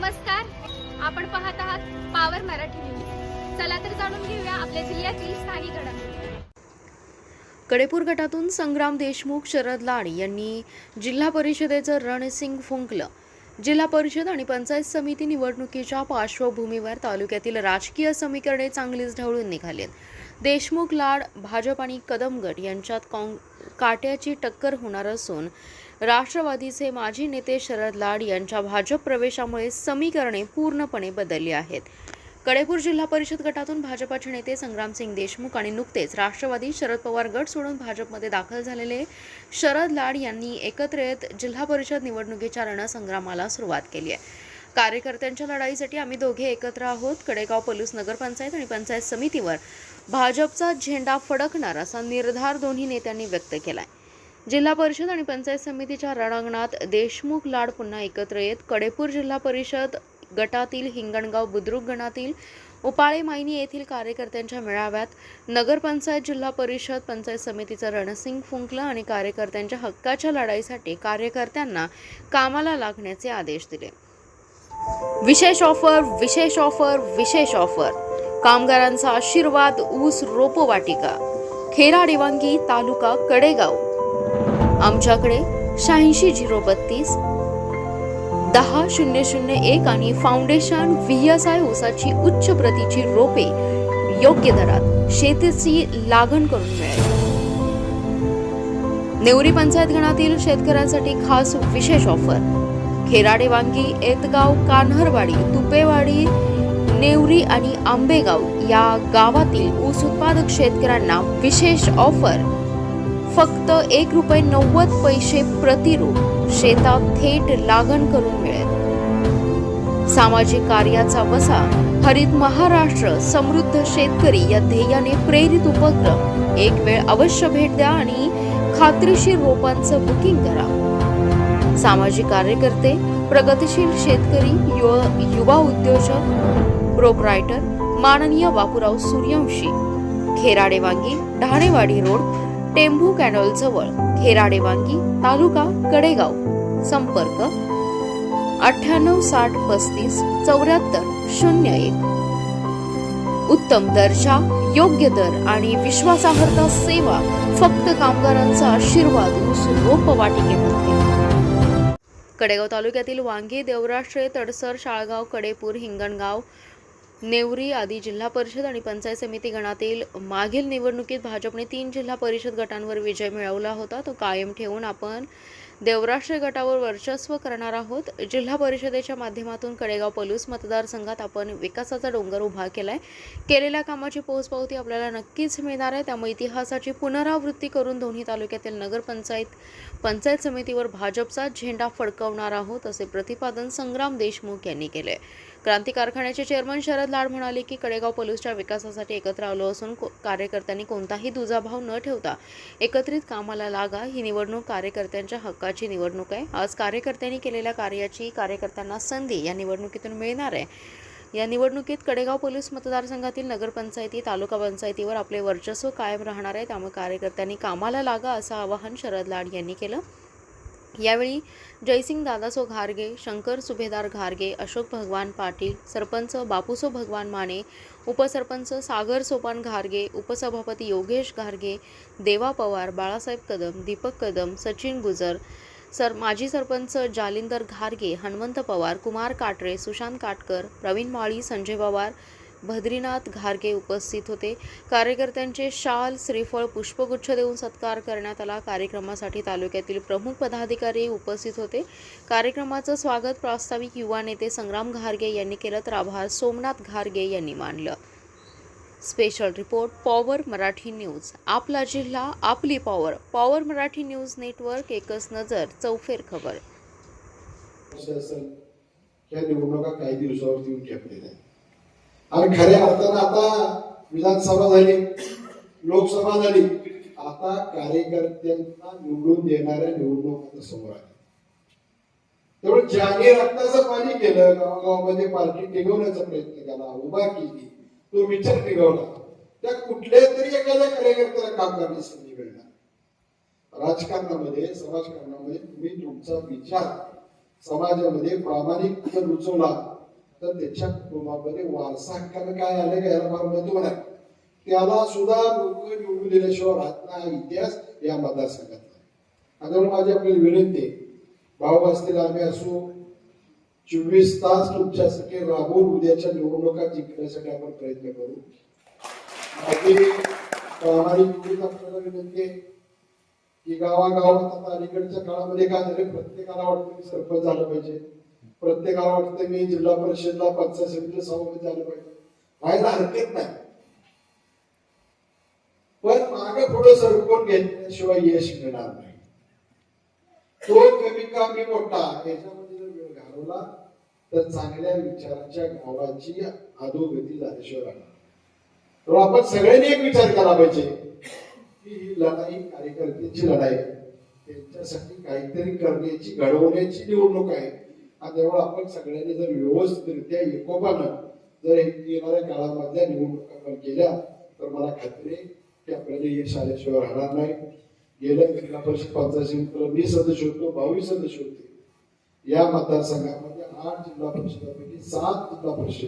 नमस्कार. आपण पाहत आहात पावर मराठी न्यूज चला तर जाणून घेऊया आपल्या जिल्ह्यातील स्थानिक घडामोडी. कडेपूर गटातून संग्राम देशमुख शरद लाड यांनी जिल्हा परिषदेचं रणसिंग फुंकलं. जिल्हा परिषद आणि पंचायत समिती निवडणुकीच्या पार्श्वभूमीवर तालुक्यातील राजकीय समीकरणे चांगलीच ढवळून निघालीत. देशमुख लाड भाजप आणि कदम गट यांच्यात काँग काट्याची टक्कर होणार असून राष्ट्रवादीचे माजी नेते शरद लाड यांच्या भाजप प्रवेशामुळे समीकरणे पूर्णपणे बदलली आहेत. कडेपूर जिल्हा परिषद गटातून भाजपाचे नेते संग्रामसिंग देशमुख आणि नुकतेच राष्ट्रवादी शरद पवार गट सोडून भाजपमध्ये दाखल झालेले शरद लाड यांनी एकत्र येत जिल्हा परिषद निवडणुकीच्या रणसंग्रामाला सुरुवात केली आहे. कार्यकर्त्यांच्या लढाईसाठी आम्ही दोघे एकत्र आहोत. कडेगाव पलूस नगरपंचायत आणि पंचायत समितीवर भाजपचा झेंडा फडकणार असा निर्धार दोन्ही नेत्यांनी व्यक्त केला आहे जिल्हा परिषद आणि पंचायत समितीच्या रणांगणात देशमुख लाड पुन्हा एकत्र येत. कडेपूर जिल्हा परिषद गटातील हिंगणगाव बुद्रुक गणातील उपाळे मायनी येथील कार्यकर्त्यांच्या मेळाव्यात नगरपंचायत जिल्हा परिषद पंचायत समितीचं रणसिंग फुंकलं आणि कार्यकर्त्यांच्या हक्काच्या लढाईसाठी कार्यकर्त्यांना कामाला लागण्याचे आदेश दिले. विशेष ऑफर विशेष ऑफर विशेष ऑफर. कामगारांचा आशीर्वाद ऊस रोपवाटिका. खेरा डिवांगी तालुका कडेगाव. आमच्याकडे शहाऐंशी झिरो बत्तीस दहा शून्य शून्य एक आणि फाउंडेशन व्ही एस आय ऊसाची उच्च प्रतीची रोपे योग्य दरात शेतीची लागण करून मिळेल. नेवरी पंचायत गणातील शेतकऱ्यांसाठी खास विशेष ऑफर. खेराडे वांगी एतगाव कान्हरवाडी तुपेवाडी नेवरी आणि आंबेगाव या गावातील ऊस उत्पादक शेतकऱ्यांना विशेष ऑफर. फक्त एक रुपये नव्वद पैसे प्रतिरूप शेतात थेट लागण करून मिळेल. सामाजिक कार्याचा वसा हरित महाराष्ट्र समृद्ध शेतकरी या ध्येयाने प्रेरित उपक्रम. एक वेळ अवश्य भेट द्या आणि खात्रीशीर रोपांचं बुकिंग करा. सामाजिक कार्यकर्ते प्रगतिशील शेतकरी युव युवा उद्योजक प्रोपरायटर माननीय बापूराव सूर्यवंशी खेराडे वांगी ढाणेवाडी रोड टेंभू कॅनॉल जवळ खेराडे वांगी तालुका कडेगाव. संपर्क अठ्ठ्याण्णव साठ पस्तीस चौऱ्याहत्तर शून्य एक. उत्तम दर्जा योग्य दर आणि विश्वासार्हता सेवा फक्त कामगारांचा आशीर्वाद सुरोप वाटिकेमध्ये कडेगाव तालुक्यातील वांगी देवराष्ट्रे तडसर शाळगाव कडेपूर हिंगणगाव नेवरी आदी जिल्हा परिषद आणि पंचायत समिती गणातील मागील निवडणुकीत भाजपने तीन जिल्हा परिषद गटांवर विजय मिळवला होता. तो कायम ठेवून आपण देवराष्ट्र गटावर वर्चस्व करणार आहोत. जिल्हा परिषदेच्या माध्यमातून कडेगाव पलूस मतदारसंघात आपण विकासाचा डोंगर उभा केला आहे केलेल्या कामाची पोचपावती आपल्याला नक्कीच मिळणार आहे. त्यामुळे इतिहासाची पुनरावृत्ती करून दोन्ही तालुक्यातील नगरपंचायत पंचायत समितीवर भाजपचा झेंडा फडकवणार आहोत असे प्रतिपादन संग्राम देशमुख यांनी केले क्रांती कारखान्याचे चेअरमन शरद लाड म्हणाले की कडेगाव पलूसच्या विकासासाठी एकत्र आलो असून कार्यकर्त्यांनी कोणताही दुजाभाव न ठेवता एकत्रित कामाला लागा. ही निवडणूक कार्यकर्त्यांच्या हक्काची निवडणूक आहे. आज कार्यकर्त्यांनी केलेल्या कार्याची कार्यकर्त्यांना संधी या निवडणुकीतून मिळणार आहे. या निवडणुकीत कडेगाव पोलीस मतदारसंघातील नगरपंचायती तालुका पंचायतीवर आपले वर्चस्व कायम राहणार आहे. त्यामुळे कार्यकर्त्यांनी कामाला लागा असं आवाहन शरद लाड यांनी केलं. यावेळी जयसिंग दादासो घारगे शंकर सुभेदार घारगे अशोक भगवान पाटील सरपंच बापूसो भगवान माने उपसरपंच सागर सोपान घारगे उपसभापती योगेश घारगे देवा पवार बाळासाहेब कदम दीपक कदम सचिन गुजर सर माजी सरपंच जालिंदर घारगे हनुमंत पवार कुमार काटरे सुशांत काटकर प्रवीण माळी संजय पवार भद्रीनाथ घारगे उपस्थित होते. कार्यकर्त्यांचे शाल श्रीफळ पुष्पगुच्छ देऊन सत्कार करण्यात आला. कार्यक्रमासाठी तालुक्यातील प्रमुख पदाधिकारी उपस्थित होते. कार्यक्रमाचं स्वागत प्रास्ताविक युवा नेते संग्राम घारगे यांनी केलं तर आभार. सोमनाथ घारगे यांनी मानलं. Special report power Marathi news. आपला जिल्हा आपली power. Power Marathi news network एकच नजर चौफेर खबर. या निवडणुका काही दिवसावरती येऊन ठेपलेल्या आहेत. आणि खऱ्या अर्थानं आता विधानसभा झाली लोकसभा झाली. आता कार्यकर्त्यांना निवडून देणाऱ्या निवडणूक आता समोर आल्या त्यामुळे ज्याने रक्ताचं पाणी केलं गावागावामध्ये पार्टी टिकवण्याचा प्रयत्न केला उभा केली तो विचार टिकवला त्या कुठल्या तरी एखाद्या कार्यकर्त्याला काम करण्याची संधी मिळणार. राजकारणामध्ये समाजकारणामध्ये तुम्ही तुमचा विचार समाजामध्ये प्रामाणिक रुचवला तर त्याच्या कुटुंबामध्ये वारसा हक्कानं काय आलं का याला फार महत्त्व नाही. त्याला सुद्धा लोक निवडून दिल्याशिवाय राहत नाही इतिहास या मतदारसंघातला. आहे आता माझी आपल्याला विनंती भाऊ असतील आम्ही असू चोवीस तास तुमच्यासाठी राबून उद्याच्या निवडणुका जिंकण्यासाठी आपण प्रयत्न करू. बाकी प्रामाणिक आपल्याला विनंती की गावागावात आता अलीकडच्या काळामध्ये काय झालं प्रत्येकाला वाटतं की सरपंच झालं पाहिजे. प्रत्येकाला वाटतं मी जिल्हा परिषदला पंचायत समितीला सभापती झालं पाहिजे. व्हायला हरकत नाही. पण मागे पुढे सरकून घेतल्याशिवाय यश मिळणार नाही. तो कमी का मी मोठा याच्यामध्ये जर वेळ घालवला तर चांगल्या विचाराच्या गावाची अधोगती झाल्याशिवाय राहणार तर आपण सगळ्यांनी एक विचार केला पाहिजे की ही लढाई कार्यकर्त्यांची लढाई त्यांच्यासाठी काहीतरी करण्याची घडवण्याची निवडणूक आहे. हा त्यामुळे आपण सगळ्यांनी जर व्यवस्थितरित्या एकोपानं जर हे येणाऱ्या काळामधल्या निवडणुका आपण केल्या तर मला खात्री की आपल्याला यश आल्याशिवाय राहणार नाही. गेल्या जिल्हा परिषद पंचायत समितीला मी सदस्य होतो बावीस सदस्य होते. या मतदारसंघामध्ये आठ जिल्हा परिषदापैकी सात जिल्हा परिषद.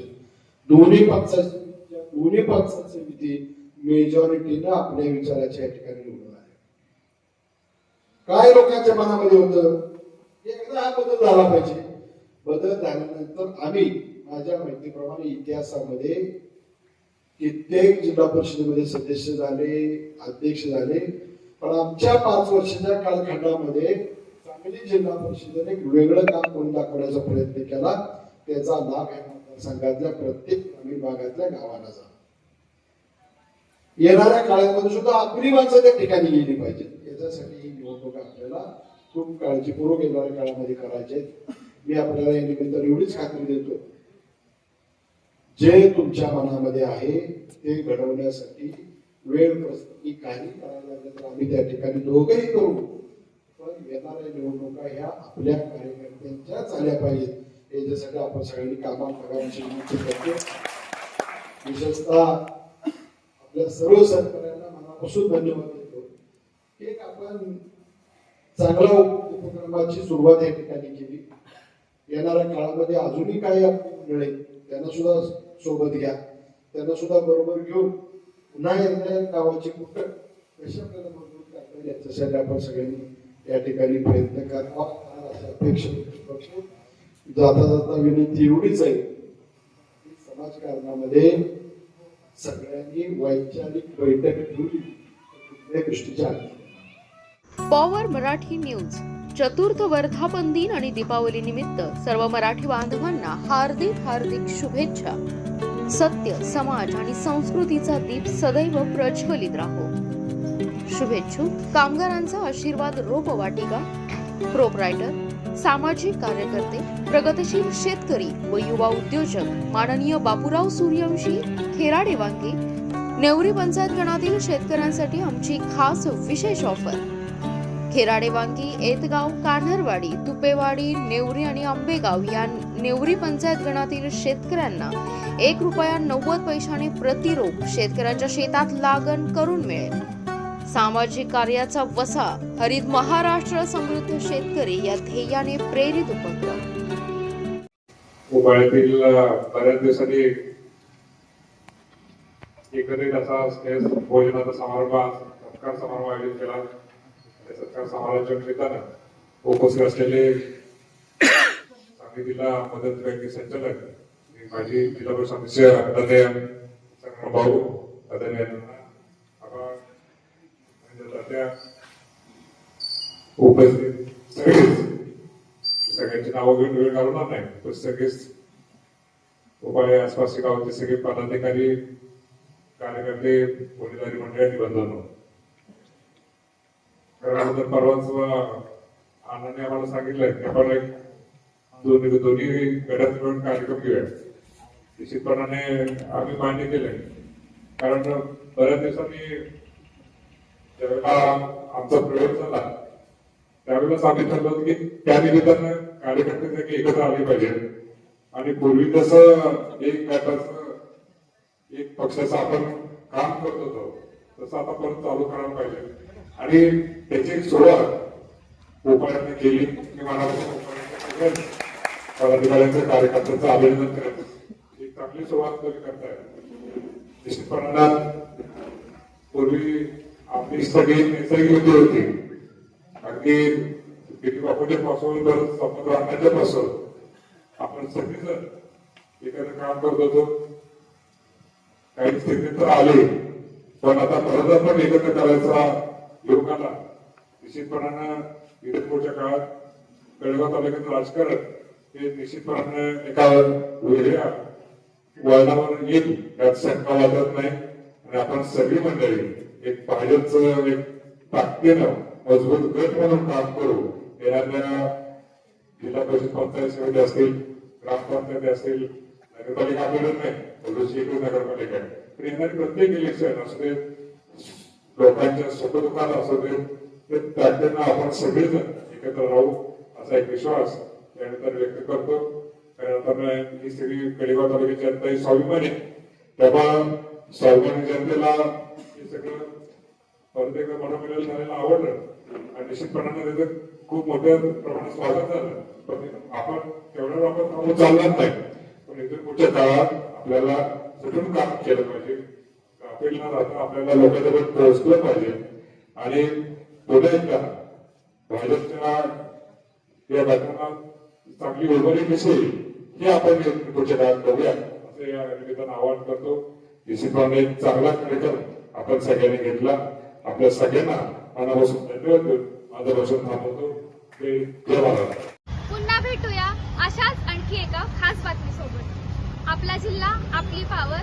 दोन्ही पंचायत समितीच्या दोन्ही पंचायत समिती मेजॉरिटीनं आपल्या विचाराच्या या ठिकाणी निवडून आल्या. काय लोकांच्या मनामध्ये होतं? एकदा हा बदल झाला पाहिजे. बदल झाल्यानंतर आम्ही माझ्या माहितीप्रमाणे इतिहासामध्ये कित्येक जिल्हा परिषदेमध्ये सदस्य झाले अध्यक्ष झाले. पण आमच्या पाच वर्षाच्या कालखंडामध्ये चांगली जिल्हा परिषदेने वेगळं काम करून दाखवण्याचा प्रयत्न केला. त्याचा लाभ या मतदारसंघातल्या प्रत्येक ग्रामीण भागातल्या गावाला झाला. येणाऱ्या काळामध्ये सुद्धा आपली माणसं त्या ठिकाणी गेली पाहिजेत. याच्यासाठी ही निवडणूक आपल्याला खूप काळजीपूर्वक येणाऱ्या काळामध्ये करायचे आहेत. मी आपल्याला या निमित्ताने एवढीच खात्री देतो. जे तुमच्या मनामध्ये आहे ते घडवण्यासाठी वेळ प्रसंगी काही करायला लागलं तर आम्ही त्या ठिकाणी दोघंही करू. पण येणाऱ्या निवडणुका ह्या आपल्या कार्यकर्त्यांच्याच आल्या पाहिजेत. याच्यासाठी आपण सगळ्यांनी कामाविषयी विनंती करतो. विशेषतः आपल्या सर्व सहकार्यांना मनापासून धन्यवाद देतो. एक आपण चांगल्या उपक्रमाची सुरुवात या ठिकाणी केली. येणाऱ्या काळामध्ये अजूनही काही मिळेल. त्यांना सुद्धा सोबत घ्या. त्यांना सुद्धा बरोबर घेऊन पुन्हा एकदा गावाची कुठं कशी आपल्याला मजबूत करता येईल याच्यासाठी आपण सगळ्यांनी या ठिकाणी प्रयत्न करावा. अशी अपेक्षा जाता जाता विनंती एवढीच आहे की समाजकारणामध्ये सगळ्यांनी वैचारिक बैठक ठेवली कुठल्या कुठल्याही पॉवर मराठी न्यूज. चतुर्थ वर्धापन दिन आणि दीपावली निमित्त सर्व मराठी बांधवांना हार्दिक हार्दिक शुभेच्छा. सत्य समाज आणि संस्कृतीचा दीप सदैव प्रज्वलित राहो. शुभेच्छू. कामगारांचा आशीर्वाद रोपवाटिका प्रोपरायटर सामाजिक कार्यकर्ते प्रगतशील शेतकरी व युवा उद्योजक माननीय बापूराव सूर्यवंशी खेराडे वांगे. नेवरी पंचायत गणातील शेतकऱ्यांसाठी आमची खास विशेष ऑफर. खेराडे वांगी एतगाव कान्हरवाडी तुपेवाडी नेवरी आणि आंबेगाव या नेवरी पंचायत गणातील शेतकऱ्यांना एक रुपया नव्वद पैशाने प्रतिरोप शेतकऱ्यांच्या शेतात लागण करून मिळेल. सामाजिक कार्याचा वसा हरित महाराष्ट्र समृद्ध शेतकरी या ध्येयाने प्रेरित उपक्रम. उबाळ्यातील बऱ्याच दिवसांनी एकत्रित असा भोजनाचा समारंभ सत्कार समारंभ आयोजित केला. त्याचं सत्कार समारंभाच्या निमित्तानं उपस्थित असलेले सांगली जिल्हा मदत बँके संचालक श्री माजी जिल्हा परिषद सदस्य आदरणीय संग्राम भाऊ आदरणीय आभार उपस्थित सगळेच. सगळ्यांची नावं घेऊन वेळ घालवणार नाही पण सगळेच उपाय आसपासचे गावाचे सगळे पदाधिकारी कार्यकर्ते वडीलधारी मंडळी आणि त्यानंतर परवाच अण्णांनी आम्हाला सांगितलंय की आपण एक दोन्ही दोन्ही गटात मिळून कार्यक्रम घेऊया. निश्चितपणाने आम्ही मान्य केलंय. कारण बऱ्याच दिवसांनी ज्यावेळेला आमचा प्रयोग झाला त्यावेळेला सांगितलं होतं की त्या निमित्तानं कार्यकर्ते सगळे एकत्र आले पाहिजे. आणि पूर्वी तसं एक गटाचं एक पक्षाचं आपण काम करत होतो तसं आता परत चालू करायला पाहिजे. आणि त्याची सुरुवात कोकणाने केली. मी मनापासून उपायाने कार्यकर्त्यांचं अभिनंदन करत एक चांगली सुरुवात तुम्ही करताय. निश्चितपणानं पूर्वी आपली सगळी नैसर्गिक होती. अगदी किती बापूच्या पासून तर समुद्र आणण्याच्या पासून आपण सगळेजण एकत्र काम करत होतो. काही स्थिती तर आली. पण आता परत आपण एकत्र करायचा लोकांना निश्चितपणानं इथे काळात कळवा तालुक्यात राजकारण हे निश्चितपणानं एका वेगळ्या वळणावर येईल यात शंका वाटत नाही. आणि आपण सगळी मंडळी एक भाजपच एक ताकदीनं मजबूत गट म्हणून काम करू. येणाऱ्या जिल्हा परिषद पंचायत समिती असतील ग्रामपंचायती असतील नगरपालिका मिळत नाही. नगरपालिका येणारी प्रत्येक इलेक्शन असू लोकांच्या सुखदुःखात असू दे ते ताकदीनं आपण सगळेजण एकत्र राहू असा एक विश्वास त्यानंतर व्यक्त करतो. त्यानंतर ही सगळी कडेगाव तालुक्याची जनता ही स्वाभिमानी आहे. तेव्हा स्वाभिमानी जनतेला हे सगळं परत एकदा मनोमिलन झालेलं आवडलं. आणि निश्चितपणाने त्याचं खूप मोठ्या प्रमाणात स्वागत झालं. पण आपण तेवढ्या आपण थांबून चालणार नाही. पण इथून पुढच्या काळात आपल्याला सगळं काम केलं पाहिजे. राहता आपल्याला लोकांजवळ पोहोचलं पाहिजे. आणि पुन्हा एकदा भाजपच्या या घटना चांगली उर्वरित दिसेल हे आपण पुढच्या काळात बघूया असं या निमित्तानं आवाहन करतो. निश्चितपणे चांगला कार्यक्रम आपण सगळ्यांनी घेतला. आपल्या सगळ्यांना मनापासून धन्यवाद देऊन माझं भाषण थांबवतो. ते जय पुन्हा भेटूया अशाच आणखी एका खास बातमीसोबत. आपला जिल्हा आपली पावर